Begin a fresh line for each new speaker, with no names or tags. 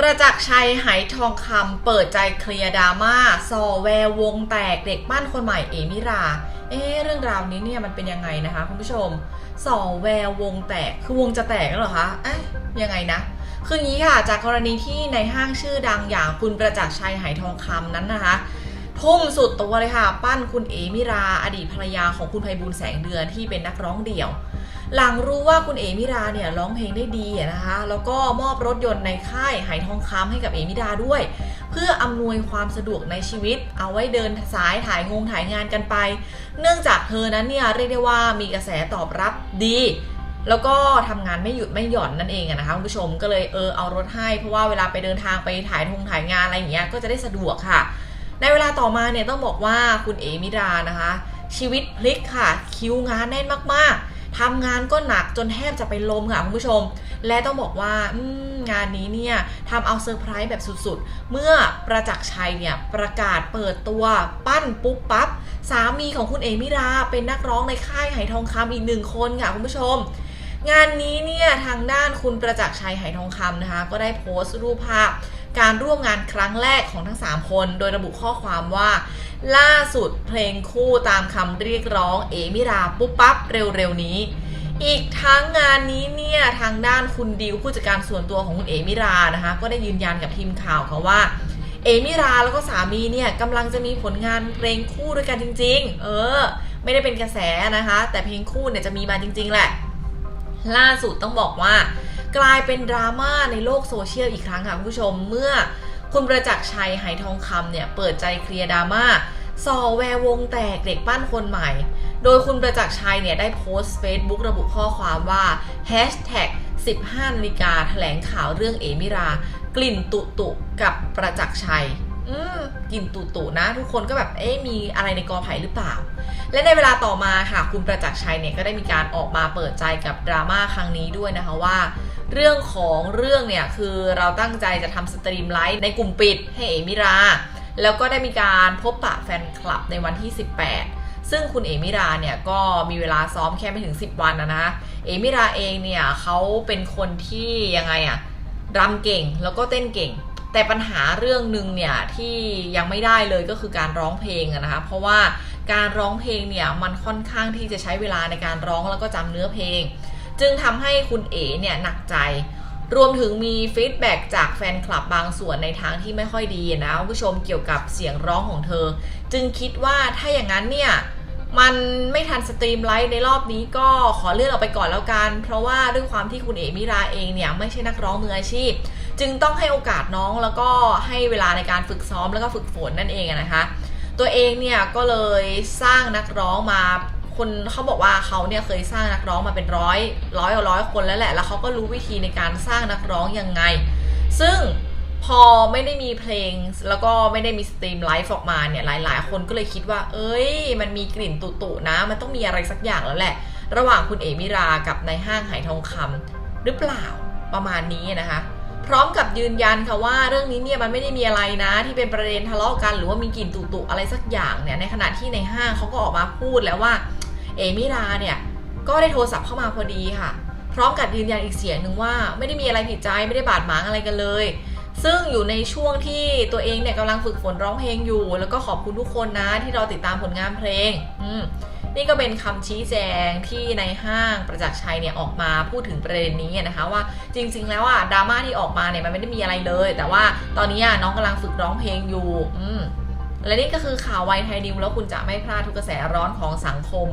ประจักษ์ชัยไหทองคำเปิดใจเคลียร์ดราม่าซอแวร์วงแตกเด็กปั้นคนใหม่เอมิรา เอ๊เรื่องราวนี้เนี่ยมันเป็นยังไงนะคะคุณผู้ชมซอแวร์วงแตกคือวงจะแตกแล้วเหรอคะเอ๊ะยังไงนะคืองี้ค่ะ จากกรณีที่ในห้างชื่อดังอย่างคุณประจักษ์ชัยไหทองคำนั้นนะคะทุ่มสุดตัวเลยค่ะ ปั้นคุณเอมิรา อดีตภรรยาของคุณไพบูลย์แสงเดือนที่เป็นนักร้องเดี่ยว หลังรู้ว่าคุณเอมิราเนี่ยร้องเพลงได้ดีนะคะ แล้วก็มอบรถยนต์ในค่ายไหทองคำให้กับเอมิราด้วย เพื่ออำนวยความสะดวกในชีวิต เอาไว้เดินสายถ่ายงงถ่ายงานกันไป เนื่องจากเธอนั้นเนี่ยเรียกได้ว่ามีกระแสตอบรับดี แล้วก็ทำงานไม่หยุดไม่หย่อนนั่นเองนะคะคุณผู้ชมก็เลยเออเอารถให้เพราะว่าเวลาไปเดินทางไปถ่ายทงถ่ายงานอะไรอย่างเงี้ยก็จะได้สะดวกค่ะในเวลาต่อมาเนี่ยต้องบอกว่าคุณเอมิรานะคะ ชีวิตพลิกค่ะ คิวงานแน่นมากๆ ทำงานก็หนักจนแทบจะเป็นลมค่ะคุณผู้ชม และต้องบอกว่างานนี้เนี่ยทำเอาเซอร์ไพรส์แบบสุดๆ เมื่อประจักษ์ชัยเนี่ยประกาศเปิดตัวปั้นปุ๊บปั๊บ สามีของคุณเอมิราเป็นนักร้องในค่ายไหทองคำอีกหนึ่งคนค่ะคุณผู้ชมงานนี้เนี่ยทางด้านคุณประจักษ์ชัยไหทองคำนะคะ ก็ได้โพสต์รูปภาพ การร่วมงานครั้งแรกของทั้ง 3 คน โดยระบุข้อความว่า ล่าสุดเพลงคู่ตามคำเรียกร้องเอมิราปุ๊บปั๊บเร็วๆนี้ อีกทั้งงานนี้เนี่ยทางด้านคุณดิวผู้จัดการส่วนตัวของคุณเอมิรานะคะก็ได้ยืนยันกับทีมข่าวค่ะว่าเอมิราแล้วก็สามีเนี่ยกำลังจะมีผลงานเพลงคู่ด้วยกันจริง ๆ เออ ไม่ได้เป็นกระแสนะคะ แต่เพลงคู่เนี่ยจะมีมาจริง ๆ แหละ ล่าสุดต้องบอกว่า กลายเป็นดราม่าในโลกโซเชียลอีกครั้งค่ะคุณผู้ชม เมื่อคุณประจักษ์ชัยหายทองคำเนี่ย เปิดใจเคลียร์ดราม่าซอแวร์วงแตกเด็กปั้นคนใหม่ โดยคุณประจักษ์ชัยเนี่ย ได้โพสต์ Facebook ระบุข้อความว่า hashtag 15นาฬิกาแถลงข่าวเรื่องเอมิรา กลิ่นตุตุกับประจักษ์ชัย กลิ่นตุตุนะ ทุกคนก็แบบเอ๊ะมีอะไรในกอไผ่หรือเปล่า และในเวลาต่อมาค่ะคุณประจักษ์ชัยเนี่ยก็ได้มีการออกมาเปิดใจกับดราม่าครั้งนี้ด้วยนะคะว่า เรื่องของเรื่องเนี่ยคือเราตั้งใจจะทำสตรีมไลฟ์ในกลุ่มปิดให้เอมิรา แล้วก็ได้มีการพบปะแฟนคลับในวันที่ 18 ซึ่งคุณเอมิราเนี่ยก็มีเวลาซ้อมแค่ไม่ถึง 10 วันนะนะเอมิราเองเนี่ยเขาเป็นคนที่ยังไงอะรำเก่งแล้วก็เต้นเก่ง แต่ปัญหาเรื่องหนึ่งเนี่ยที่ยังไม่ได้เลยก็คือการร้องเพลงอะนะคะเพราะว่าการร้องเพลงเนี่ยมันค่อนข้างที่จะใช้เวลาในการร้องแล้วก็จำเนื้อเพลง จึงทำให้คุณเอ๋เนี่ยหนักใจ รวมถึงมีฟีดแบ็กจากแฟนคลับบางส่วนในทางที่ไม่ค่อยดีนะคุณผู้ชมเกี่ยวกับเสียงร้องของเธอ จึงคิดว่าถ้าอย่างนั้นเนี่ยมันไม่ทันสตรีมไลฟ์ในรอบนี้ก็ขอเลื่อนออกไปก่อนแล้วกัน เพราะว่าด้วยความที่คุณเอ๋มิราเองเนี่ยไม่ใช่นักร้องมืออาชีพ จึงต้องให้โอกาสน้องแล้วก็ให้เวลาในการฝึกซ้อมแล้วก็ฝึกฝนนั่นเองนะคะ ตัวเองเนี่ยก็เลยสร้างนักร้องมาคนเขาบอกว่าเขาเนี่ยเคยสร้างนักร้องมาเป็นร้อยร้อยร้อยคนแล้วแหละ แล้วเขาก็รู้วิธีในการสร้างนักร้องยังไง ซึ่งพอไม่ได้มีเพลงแล้วก็ไม่ได้มีสตรีมไลฟ์ออกมาเนี่ยหลาย ๆ คนก็เลยคิดว่า เอ้ย มันมีกลิ่นตุๆนะ มันต้องมีอะไรสักอย่างแล้วแหละ ระหว่างคุณเอมิรากับในห้างไหทองคำหรือเปล่าประมาณนี้นะคะ พร้อมกับยืนยันค่ะว่าเรื่องนี้เนี่ยมันไม่ได้มีอะไรนะ ที่เป็นประเด็นทะเลาะกัน หรือว่ามีกลิ่นตุตุอะไรสักอย่างเนี่ยในขณะที่ในห้างเขาก็ออกมาพูดแล้วว่า เอมิราเนี่ยก็ได้โทรศัพท์เข้ามาพอดีค่ะ พร้อมกับยืนยันอีกเสียงหนึ่งว่า ไม่ได้มีอะไรผิดใจไม่ได้บาดหมางอะไรกันเลย ซึ่งอยู่ในช่วงที่ตัวเองเนี่ยกำลังฝึกฝนร้องเพลงอยู่ แล้วก็ขอบคุณทุกคนนะที่เราติดตามผลงานเพลง อืม นี่ก็เป็นคำชี้แจงที่ในห้างประจักษ์ชัยเนี่ยออกมาพูดถึงประเด็นนี้นะคะว่าจริง ๆ แล้วอะดราม่าที่ออกมาเนี่ยมันไม่ได้มีอะไรเลย แต่ว่าตอนนี้อะน้องกำลังฝึกร้องเพลงอยู่อืและนี่ก็คือข่าวไวไทยนิวแล้วคุณจะไม่พลาดทุกกระแสร้อนของสังคม